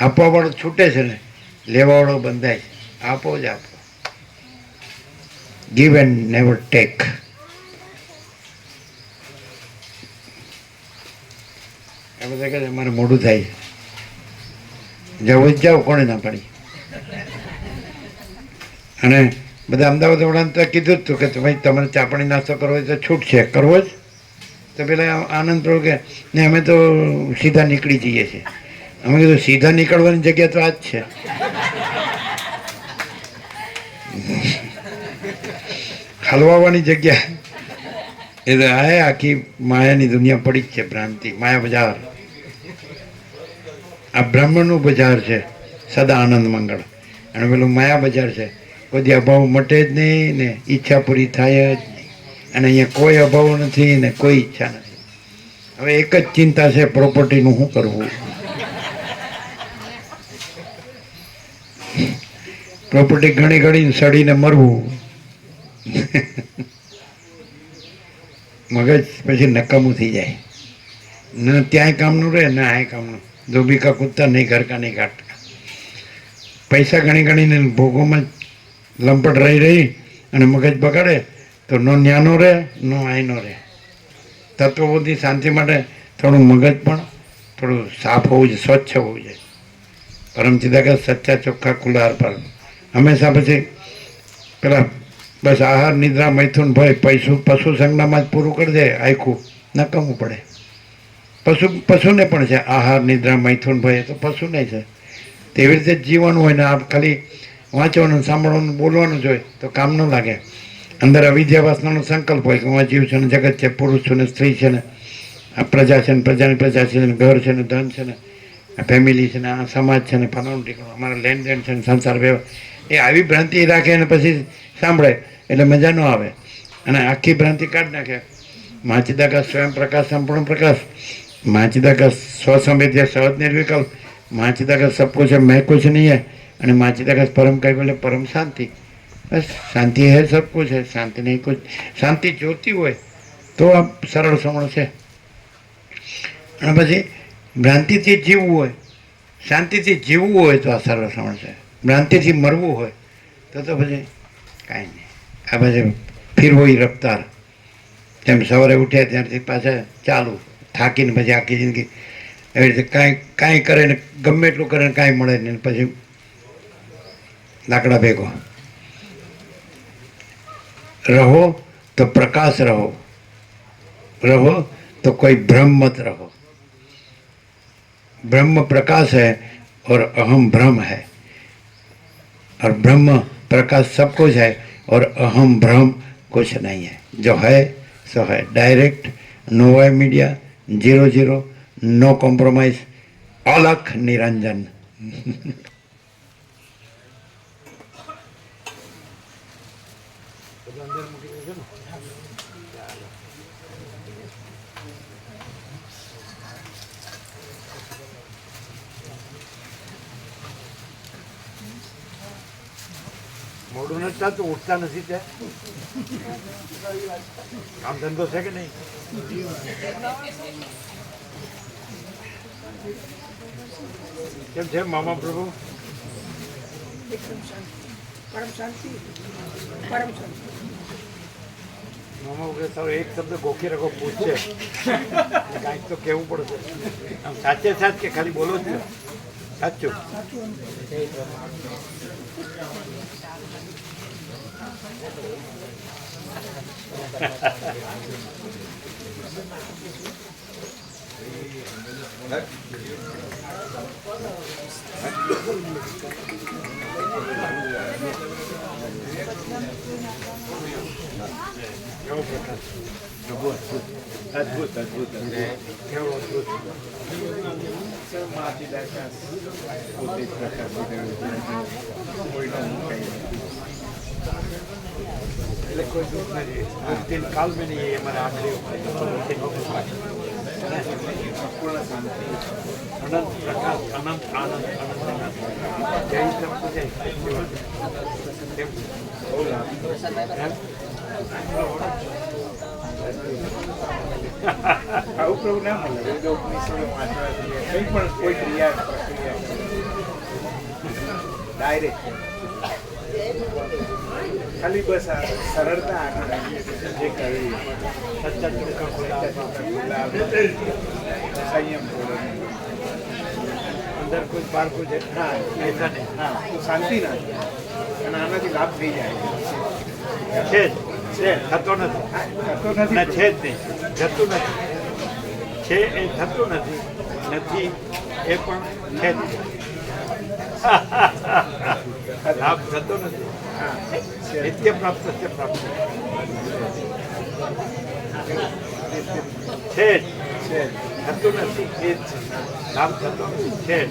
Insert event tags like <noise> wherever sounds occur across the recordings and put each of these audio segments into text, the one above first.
આપવાવાળો છૂટે છે ને, લેવાવાળો બંધાય છે. આપો જ આપો. ગીવ એન્ડ નેવર ટેક એ બધા કહે મારે મોડું થાય છે. જવું જ જાઓ, કોણે ના પાડી? અને બધા અમદાવાદ વડાને તો કીધું જ હતું કે ભાઈ, તમારે ચાપણી નાસ્તો કરવો હોય તો છૂટ છે. કરવો જ? તો પેલા આનંદ પ્રભુ કે ને અમે તો સીધા નીકળી જઈએ છીએ. અમે કીધું, સીધા નીકળવાની જગ્યા તો આ જ છે. હલવાવાની જગ્યા. એટલે આ આખી માયાની દુનિયા પડી જ છે ભ્રાંતિ, માયા બજાર. આ બ્રાહ્મણનું બજાર છે, સદા આનંદ મંગળ. અને પેલું માયા બજાર છે કોઈ અભાવ મટે જ નહીં ને ઈચ્છા પૂરી થાય જ નહીં. અને અહીંયા કોઈ અભાવ નથી ને કોઈ ઈચ્છા નથી. હવે એક જ ચિંતા છે પ્રોપર્ટીનું શું કરવું? પ્રોપર્ટી ઘણી ઘણી સડીને મરવું. મગજ પછી નકામું થઈ જાય. ન ત્યાંય કામનું રહે, ના આય કામનું. ધોબી કા કૂદતા નહીં ઘર કા નહીં કાટતા પૈસા ગણી ગણીને ભોગોમાં લંપટ રહી રહી અને મગજ બગાડે, તો નો ન્યાનો રહે, નો આયનો રહે. તત્વબુદ્ધિ શાંતિ માટે થોડું મગજ પણ થોડું સાફ હોવું જોઈએ, સ્વચ્છ હોવું જોઈએ. પરમ ચિદાકા સચ્ચા ચોખ્ખા ખુલ્લા પર. હંમેશા પછી પેલા બસ આહાર નિદ્રા મૈથુન ભય પશુ પશુ સંજ્ઞામાં જ પૂરું કરી દે આખું નકામવું પડે પશુ પશુને પણ છે આહાર નિદ્રા મૈથુન ભય તો પશુને છે તેવી રીતે જ જીવવાનું હોય ને આપ ખાલી વાંચવાનું સાંભળવાનું બોલવાનું જ હોય તો કામ ન લાગે અંદર અવિદ્યાવાસનાનો સંકલ્પ હોય કે હું જીવ છે ને જગત છે પુરુષ છે ને સ્ત્રી છે ને આ પ્રજા છે ને પ્રજાની પ્રજા છે ને ઘર છે ને ધન છે ને આ ફેમિલી છે ને આ સમાજ છે ને ફલાણું ટીકણું અમારા લેનદેન છે ને સંસાર વ્યવહાર એ આવી ભ્રાંતિ રાખે અને પછી સાંભળે, એટલે મજા ન આવે. અને આખી ભ્રાંતિ કાઢી નાખે. માચિદાકાશ સ્વયં પ્રકાશ, સંપૂર્ણ પ્રકાશ. માચિદાકાશ સ્વસંભિત સહજ નિર્વિકલ્પ. માચિદાકાશ સબકુશ છે મેં કુછ નહીં હે. અને માચિદાકાશ પરમ કૈવલ્ય પરમ શાંતિ. બસ, શાંતિ હે સબકુશ હે, શાંતિ નહીં કુછ. શાંતિ જોતી હોય, તો આ સરળ સમણ છે. અને પછી ભ્રાંતિથી જીવવું હોય, શાંતિથી જીવવું હોય તો આ સરળ સમણ છે. ભ્રાંતિથી મરવું હોય તો તો પછી કાંઈ નહીં આ પછી ફીરવો ઈ રફતાર તેમ સવારે ઉઠ્યા ત્યારથી પાછા ચાલુ થાકીને પછી આખી જિંદગી એવી રીતે કાંઈ કાંઈ કરે ને ગમે એટલું કરે ને કાંઈ મળે નહીં ને પછી લાકડા ભેગો રહો તો પ્રકાશ રહો रहो तो कोई भ्रम मत रहो ब्रह्म प्रकाश है और अहम भ्रम है और ब्रह्म प्रकाश सब कुछ है और अहम भ्रम कुछ नहीं है। जो है, सो है। Direct no Y media zero zero no compromise Alakh Niranjan. મોડું નથી થતું ઉઠતા નથી તે કામ ધંધો છે કે નહીં? કેમ છે, મામા પ્રભુ? મામા વગર સારો એક શબ્દ ગોખી રાખો પૂછશે કાંઈક તો કહેવું પડશે? આમ સાચે સાચ કે ખાલી બોલો જ? સાચું? સાચું કેવો પ્રકાશ પ્રભુ અદ્ભુત અદ્ભુત અદ્ભુત કેવો અદ્ભુત એટલે કોઈ દુઃખ નથી કાલ મેં નહીં અમારે આંગળી સંપૂર્ણ શાંતિ અનંત પ્રકાશ અનંત આનંદ અનંત આવું પ્રભુ પણ કોઈ ક્રિયા પ્રક્રિયા ડાયરેક્ટ ખાલી બસ આ સરળતા જે કરી સચ્ચા ચોખ્ખા ખુલ્લા સંયમ અંદર કોઈ બહાર કોઈ જે- ના એસા નહીં. હા તો શાંતિ ના અને આનાથી લાભ થઈ જાય. છે જ છે થતો નથી. થતો નથી. છે જ નહીં. જતું નથી. છે એ થતું નથી નથી એ પણ છે જ. <laughs> લાભ થતો નથી. હા છે. નિત્ય પ્રાપ્ત છે જ થતું નથી એ જ કામ થતો નથી છે જ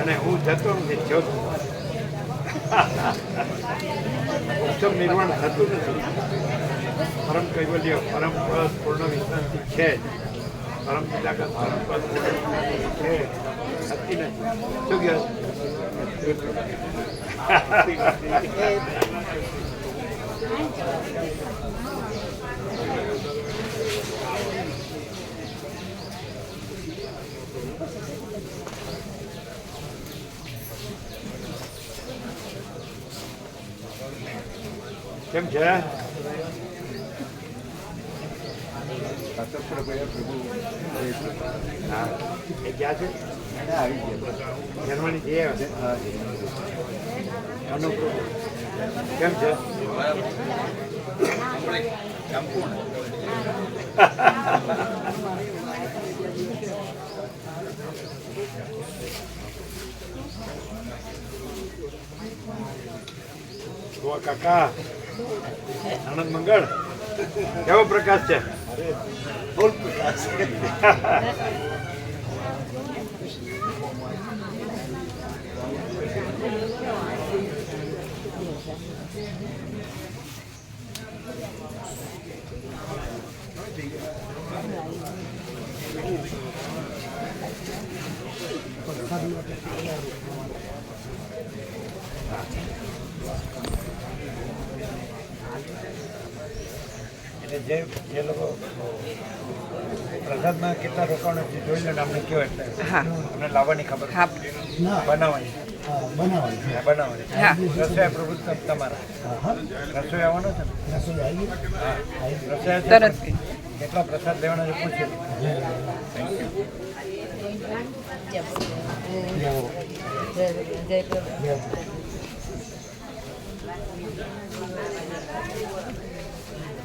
અને હું જતો નથી જો. ઉત્તમ નિર્માણ થતું નથી પરમ કૈવલ્ય પરમ પૂર્ણ વિશ્રાંતિ છે જ. પરમ પિતાગત પરમ પદ થતી નથી કેમ છે? એ ક્યાં છે આવી ગયા જર્મની જે અનુકૂળ કેમ છે કાકા આનંદ મંગળ. કેવો પ્રકાશ છે? ફૂલ પ્રકાશ જે જે લોકો પ્રસાદમાં કેટલા રોકાણો છે જોઈ લો અમને કયો એટલે. અમને લાવવાની ખબર હા. બનાવવાની. બનાવવાની. હા, બનાવવાની. રસોઈ પ્રભુ તમારા. રસોઈ આવવાનો છે ને? રસોઈ આવી રસોઈ છે તરત. કેટલા પ્રસાદ લેવાના છે પૂછ્યું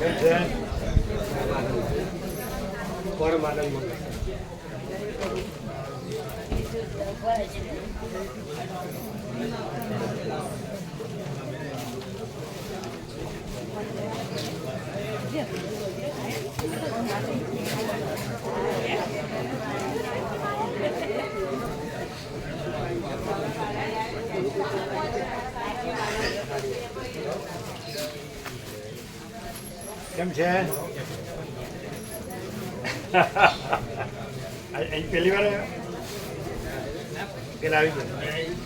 છે કેમ છે? <laughs> અહીં પહેલી વાર પેલા આવી ગયા.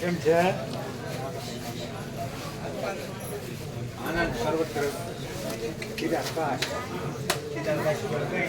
કેમ છે? આનંદ સર્વત્ર કીધા ચિરાકાશ પર કઈ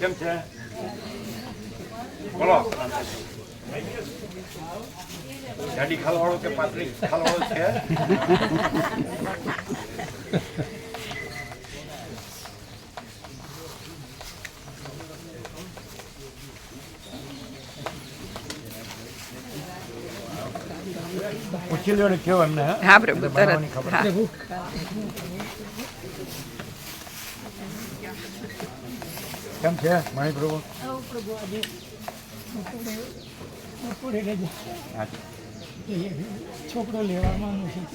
કેમ છે? બોલો. ગાડી ખાલવાળો કે પાતળી ખાલવાળો છે? કિલો કયો એમને હા? પ્રભુ તરત. કેમ છે મણી પ્રભુ? છોકરો લેવામાં નથી